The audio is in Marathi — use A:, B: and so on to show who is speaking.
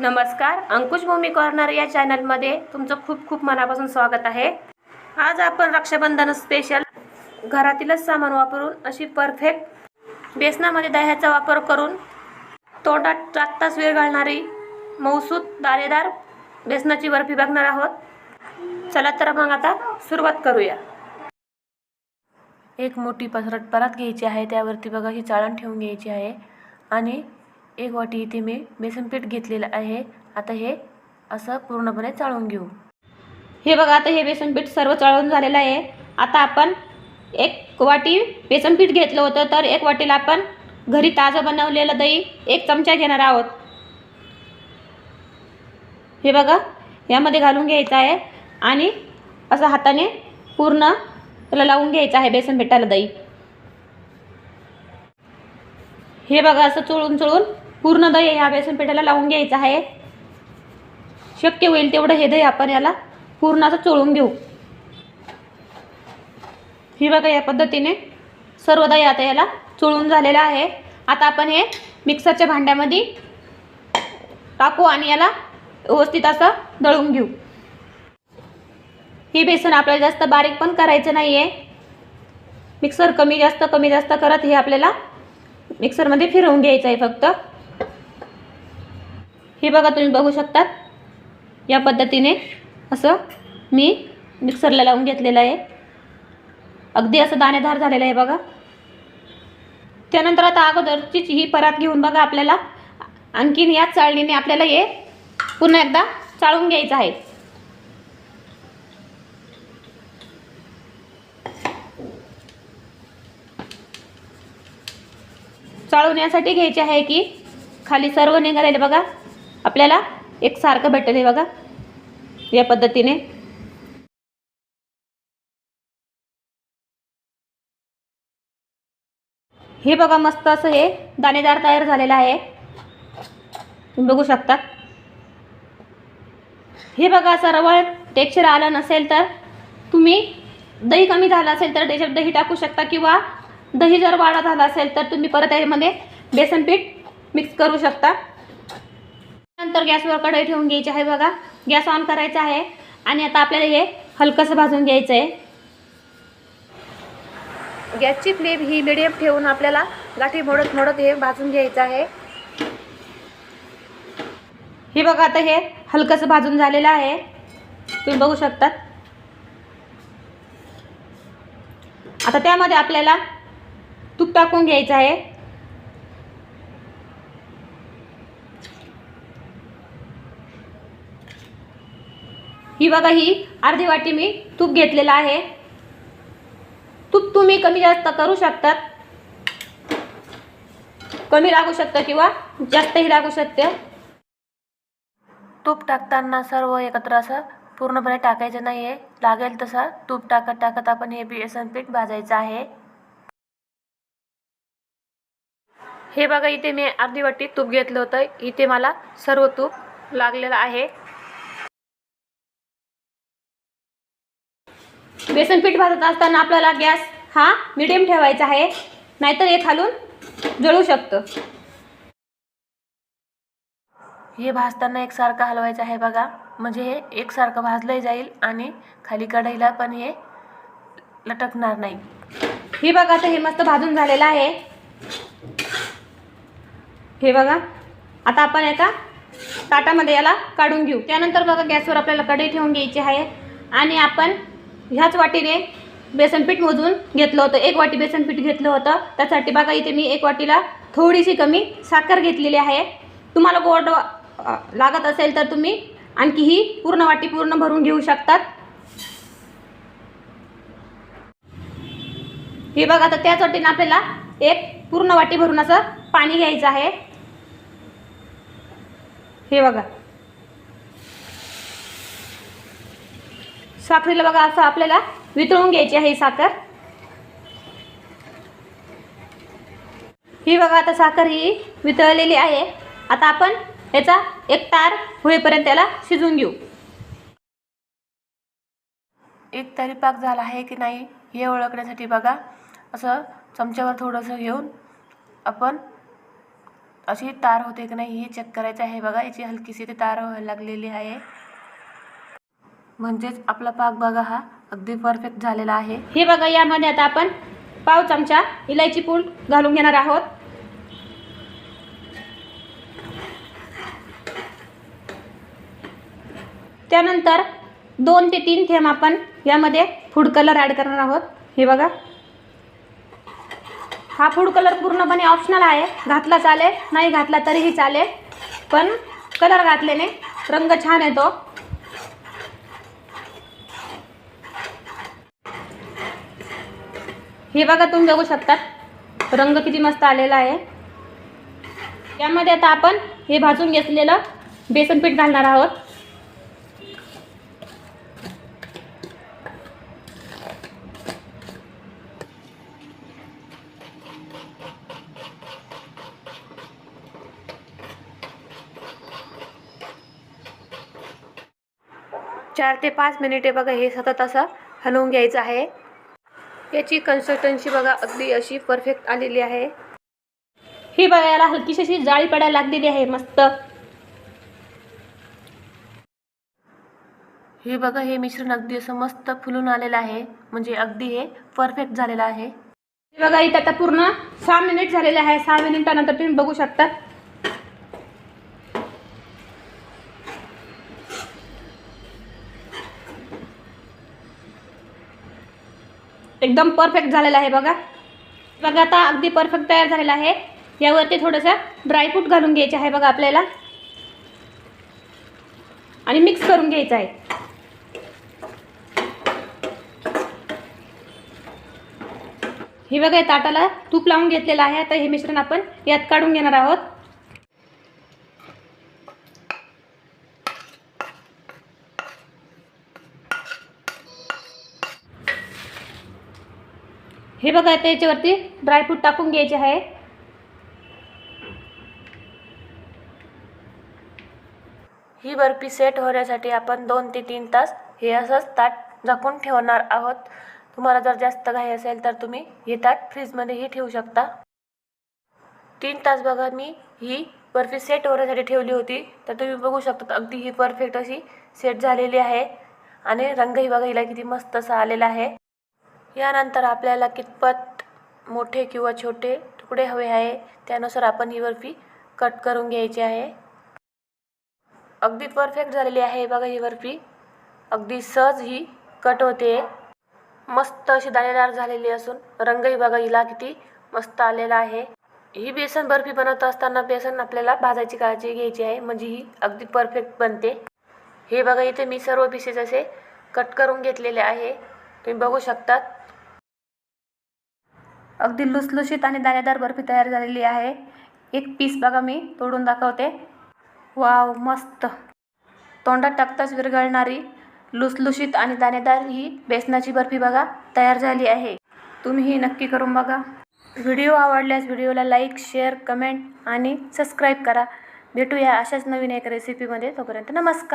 A: नमस्कार अंकुश भूमी कॉर्नर या चॅनलमध्ये तुमचं खूप खूप मनापासून स्वागत आहे. आज आपण रक्षाबंधन स्पेशल घरातीलच सामान वापरून अशी परफेक्ट बेसनामध्ये दह्याचा वापर करून तोंडात टाकताच वेळ घालणारी मौसूद दारेदार बेसनाची बर्फी बघणार आहोत. चला तर मग आता सुरुवात करूया. एक मोठी पसरट परत घ्यायची आहे त्यावरती बघा ही चाळण ठेवून घ्यायची आहे. आणि एक वाटी इथे मी बेसन पीठ घेतलेलं आहे. आता हे असं पूर्णपणे चाळून घेऊ. हे बघा आता हे बेसन पीठ सर्व चाळून झालेलं आहे. आता आपण एक वाटी बेसन पीठ घेतलं होतं तर एक वाटीला आपण घरी ताजं बनवलेलं दही एक चमचा घेणार आहोत. हे बघा यामध्ये घालून घ्यायचं आहे आणि असं हाताने पूर्ण त्याला लावून घ्यायचं आहे बेसन पिठाला दही. हे बघा असं चुळून चुळून पूर्ण दही ह्या बेसन पिठाला लावून घ्यायचं आहे. शक्य होईल तेवढं हे दही आपण याला पूर्ण असं चोळून घेऊ. हे बघा या पद्धतीने सर्व दही आता याला चोळून झालेलं आहे. आता आपण हे मिक्सरच्या भांड्यामध्ये टाकू आणि याला व्यवस्थित असं दळून घेऊ. हे बेसन आपल्याला जास्त बारीक पण करायचं नाही आहे मिक्सर कमी जास्त कमी जास्त करत हे आपल्याला मिक्सरमध्ये फिरवून घ्यायचं आहे फक्त. हे बघा तुम्ही बघू शकतात. या पद्धतीने असं मी मिक्सरला लावून घेतलेलं आहे. अगदी असं दाणेदार झालेलं आहे बघा. त्यानंतर आता अगोदरचीच ही परात घेऊन बघा आपल्याला. आणखीन याच चाळणीने आपल्याला हे पुन्हा एकदा चाळून घ्यायचं आहे. चाळून यासाठी घ्यायचे आहे की खाली सर्व निघालेले बघा. आपल्याला एकसारखं भेटेल हे बघा. या पद्धतीने. हे बघा मस्त असं हे दाणेदार तयार झालेलं आहे. तुम्ही बघू शकता. हे बघा असं रवळ टेक्स्चर आलं नसेल तर तुम्ही दही कमी झालं असेल तर त्याच्यात दही टाकू शकता किंवा दही जर वाढा झाला असेल तर तुम्ही परत यामध्ये बेसन पीठ मिक्स करू शकता. नंतर गॅसवर कढई ठेवून घ्यायची आहे बघा. गॅस ऑन करायचा आहे. आणि आता आपल्याला हे हलकंसं भाजून घ्यायचं आहे गॅसची फ्लेम ही मिडियम ठेवून आपल्याला गाठी मोडत मोडत हे भाजून घ्यायचं आहे. हे बघा आता हे हलकंसं भाजून झालेलं आहे. तुम्ही बघू शकतात. आता त्यामध्ये आपल्याला तूप टाकून घ्यायचं आहे. ही बघा ही अर्धी वाटी मी तूप घेतलेलं आहे. तूप तुम्ही कमी जास्त करू शकतात कमी लागू शकतं किंवा जास्तही लागू शकते. तूप टाकताना सर्व एकत्र असं पूर्णपणे टाकायचं नाही आहे लागेल तसं तूप टाकत टाकत आपण हे बेसन पीठ भाजायचं आहे. हे बघा इथे मी अर्धी वाटी तूप घेतलं होतं. इथे मला सर्व तूप लागलेलं आहे. बेसन पीठ भाजत असताना आपल्याला गॅस हा मिडियम ठेवायचा आहे. नाहीतर हे खालून जळू शकतं. हे भाजताना एकसारखं हलवायचं आहे बघा. म्हणजे हे एकसारखं भाजलंही जाईल आणि खाली कढईला पण हे लटकणार नाही. हे बघा आता हे मस्त भाजून झालेलं आहे. हे बघा. आता आपण एका ताटामध्ये याला काढून घेऊ. त्यानंतर बघा गॅसवर आपल्याला कढई ठेवून घ्यायची आहे. आणि आपण ह्याच वाटीने बेसनपीठ मोजून घेतलं होतं. एक वाटी बेसनपीठ घेतलं होतं. त्यासाठी बघा इथे मी एक वाटीला थोडीशी कमी साखर घेतलेली आहे. तुम्हाला गोड लागत असेल तर तुम्ही आणखी ही पूर्ण वाटी पूर्ण भरून घेऊ शकतात. हे बघा तर त्याच वाटीने आपल्याला एक पूर्ण वाटी भरून असं पाणी घ्यायचं आहे. हे बघा. साखरेला बघा असं आपल्याला वितळून घ्यायची आहे ही साखर. ही बघा आता साखर ही वितळलेली आहे. आता आपण याचा एक तार होईपर्यंत त्याला शिजवून घेऊ. एक तरी पाक झाला आहे की नाही हे ओळखण्यासाठी बघा. असं चमच्यावर थोडंसं घेऊन आपण
B: अशी तार होते की नाही हे चेक करायचं आहे बघा. याची हलकीशी ते तार व्हायला लागलेली आहे. म्हणजेच आपला पाक बघा हा अगदी परफेक्ट झालेला आहे.
A: हे बघा यामध्ये आता आपण पाव चमचा इलायची पूड घालून घेणार आहोत. त्यानंतर दोन ते तीन थेंब आपण यामध्ये फूड कलर ॲड करणार आहोत. हे बघा. हा फूड कलर पूर्णपणे ऑप्शनल आहे. घातला चालेल नाही घातला तरीही चालेल. पण कलर घातल्याने रंग छान येतो. हे बघा तुम्ही बघू शकतात. रंग किती मस्त आलेला आहे. यामध्ये आता आपण हे भाजून घेतलेलं बेसन पीठ घालणार आहोत.
B: चार ते पाच मिनिटे बघा हे सतत असं हलवून घ्यायचं आहे. याची कन्सिस्टन्सी बघा अगदी अशी परफेक्ट आलेली आहे.
A: ही बघा याला हलकीशी अशी जाळी पडायला लागलेली आहे मस्त.
B: हे बघा हे मिश्रण अगदी असं मस्त फुलून आलेलं आहे. म्हणजे अगदी हे परफेक्ट झालेलं आहे.
A: हे बघा इथे आता पूर्ण सहा मिनिट झालेले आहे. सहा मिनिटानंतर तुम्ही बघू शकता. एकदम परफेक्ट झालेला आहे बघा. बघा आता अगदी परफेक्ट तयार झालेला आहे. यावरती थोडंसं ड्रायफ्रूट घालून घ्यायचे आहे बघा आपल्याला. आणि मिक्स करून घ्यायचं आहे. हे बघा ताटाला तूप लावून घेतलेलं आहे. आता हे मिश्रण आपण यात काढून घेणार आहोत. हे बघा आता याच्यावरती ड्रायफ्रूट टाकून घ्यायचे आहे.
B: ही बर्फी सेट होण्यासाठी आपण दोन ते तीन तास हे असंच ताट झाकून ठेवणार आहोत. तुम्हाला जर जास्त घाई असेल तर तुम्ही हे ताट फ्रीजमध्येही ठेवू शकता. तीन तास बघा मी ही बर्फी सेट होण्यासाठी ठेवली होती. तर तुम्ही बघू शकता अगदी ही परफेक्ट अशी सेट झालेली आहे. आणि रंगही बघा हिला किती मस्त असा आलेला आहे. यानंतर आपल्याला कितपत मोठे किंवा छोटे तुकडे हवे आहे त्यानुसार आपण ही बर्फी कट करून घ्यायची आहे. अगदी परफेक्ट झालेली आहे. बघा ही बर्फी अगदी सहज ही कट होते. मस्त अशी दाणेदार झालेली असून रंगही बघा हिला किती मस्त आलेला आहे. ही बेसन बर्फी बनवत असताना बेसन आपल्याला भाजायची काळजी घ्यायची आहे. म्हणजे ही अगदी परफेक्ट बनते. हे बघा इथे मी सर्व पीसेस असे कट करून घेतलेले आहे. तुम्ही बघू शकतात.
A: अगदी लुसलुशीत आणि दाणेदार बर्फी तयार झालेली आहे. एक पीस बघा मी तोडून दाखवते. वाव मस्त. तोंडात टाकताच विरघळणारी लुसलुशीत आणि दाणेदार ही बेसनाची बर्फी बघा तयार झाली आहे. तुम्ही ही नक्की करून बघा. व्हिडिओ आवडल्यास व्हिडिओला लाईक शेअर कमेंट आणि सबस्क्राईब करा. भेटूया अशाच नवीन एक रेसिपीमध्ये तोपर्यंत नमस्कार.